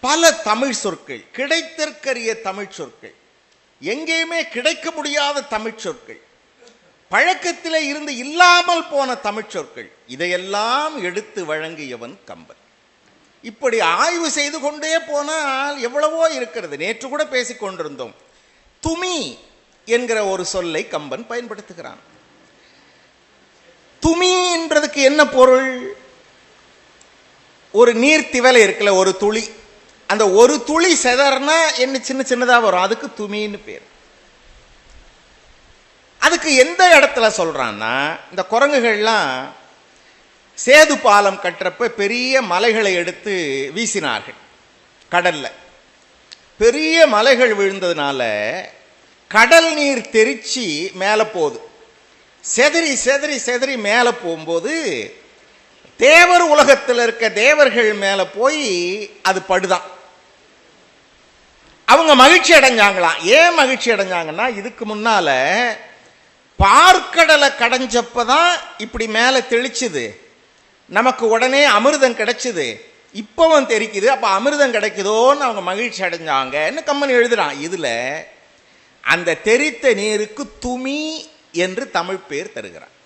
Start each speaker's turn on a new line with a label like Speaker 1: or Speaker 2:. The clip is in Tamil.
Speaker 1: பல தமிழ் சொற்கள் கிடைத்திருக்கரிய தமிழ் சொற்கள் எங்கேயுமே கிடைக்க முடியாத தமிழ் சொற்கள் பழக்கத்திலே இருந்து இல்லாமல் போன தமிழ் சொற்கள் இதையெல்லாம் எடுத்து வழங்கியவன் கம்பன். இப்படி ஆய்வு செய்து கொண்டே போனால் எவ்வளவோ இருக்கிறது. நேற்று கூட பேசிக்கொண்டிருந்தோம் துமி என்கிற ஒரு சொல்லை கம்பன் பயன்படுத்துகிறான். துமி என்றதுக்கு என்ன பொருள்? ஒரு நீர்த்திவலை இருக்கல இருக்குல்ல ஒரு துளி. அந்த ஒரு துளி செதர்னா என்ன சின்ன சின்னதாக வரும்? அதுக்கு துமின்னு பேர். அதுக்கு எந்த இடத்துல சொல்கிறான்னா இந்த குரங்குகள்லாம் சேது பாலம் கட்டுறப்ப பெரிய மலைகளை எடுத்து வீசினார்கள் கடலில். பெரிய மலைகள் விழுந்ததுனால கடல் நீர் தெரிச்சு மேலே போகுது. செதறி செதறி செதறி மேலே போகும்போது தேவர் உலகத்தில் இருக்க தேவர்கள் மேலே போய் அது படுதான். அவங்க மகிழ்ச்சி அடைஞ்சாங்களாம் ஏன் மகிழ்ச்சி அடைஞ்சாங்கன்னா இதுக்கு முன்னால பார்க்கடலை கடைஞ்சப்பதான் இப்படி மேலே தெளிச்சுது. நமக்கு உடனே அமிர்தம் கிடைச்சிது. இப்பவும் தெரிக்குது. அப்போ அமிர்தம் கிடைக்குதோன்னு அவங்க மகிழ்ச்சி அடைஞ்சாங்கன்னு கம்மன் எழுதுறான்? இதில் அந்த தெரித்த நீருக்கு துமி என்று தமிழ் பேர் தருகிறான்